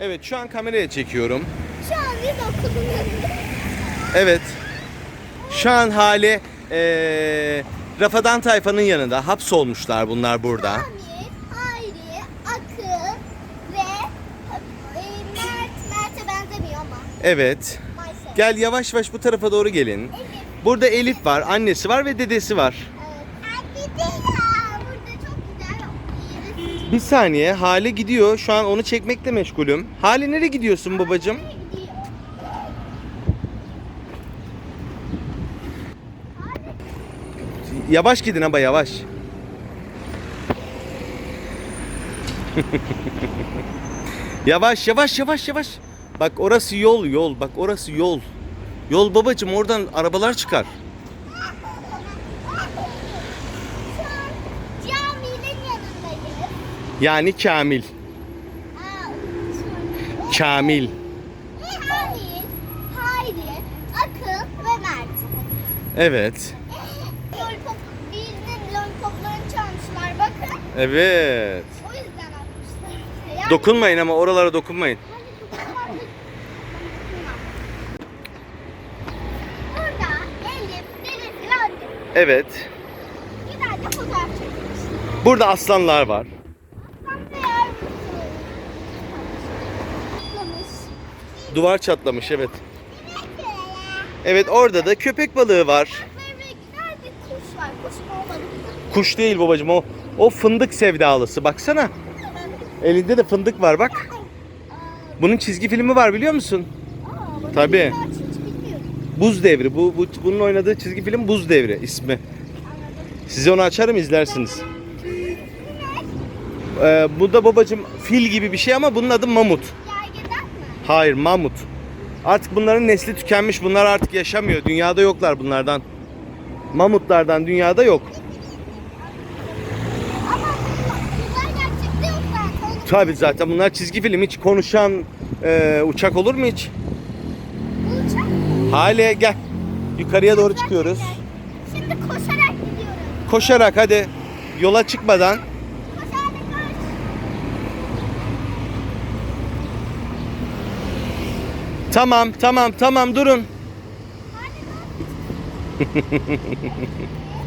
Evet şu an kameraya çekiyorum. Şu an biz okulun önünde. Evet. Şu an hali eee Rafadan Tayfa'nın yanında hapsolmuşlar bunlar burada. Amir, Hayri, Akın ve e, Mert. Mert'e benzemiyor ama. Evet. Maalesef. Gel yavaş yavaş bu tarafa doğru gelin. Burada Elif var, annesi var ve dedesi var. Evet. Anne de ya. Burada çok güzel yeri. Bir saniye Hale gidiyor. Şu an onu çekmekle meşgulüm. Hale nereye gidiyorsun babacığım? Yavaş gidin ama yavaş. yavaş yavaş yavaş yavaş. Bak orası yol yol. Bak orası yol. Yol babacığım oradan arabalar çıkar. Şu an caminin yanındayız. Yani Kamil. Kamil. Ve Hamil, Hayri, Akın ve Mert. Evet. Lollipop, birinin lollipoplarını çalmışlar bakın. Evet. O yüzden atmışlar. Yani, Dokunmayın ama oralara dokunmayın. Burada Elif. Evet. Fotoğraf. Burada aslanlar var. Duvar çatlamış evet. Evet orada da köpek balığı var. Bir kuş. Kuş değil babacığım o. O fındık sevdalısı. Baksana. Elinde de fındık var bak. Bunun çizgi filmi var biliyor musun? Aa, Tabii. Buz Devri. Bu, bu bunun oynadığı çizgi film Buz Devri ismi. Size onu açarım izlersiniz. Ee, bu da babacığım fil gibi bir şey ama bunun adı mamut. Hayır mamut. Artık bunların nesli tükenmiş. Bunlar artık yaşamıyor. Dünyada yoklar bunlardan. Mamutlardan dünyada yok. Tabi zaten bunlar çizgi film. Hiç konuşan e, uçak olur mu hiç? Hale gel. Yukarıya doğru çıkıyoruz. Şimdi koşarak gidiyorum. Koşarak hadi. Yola çıkmadan. Koşarak koş. Tamam tamam tamam durun.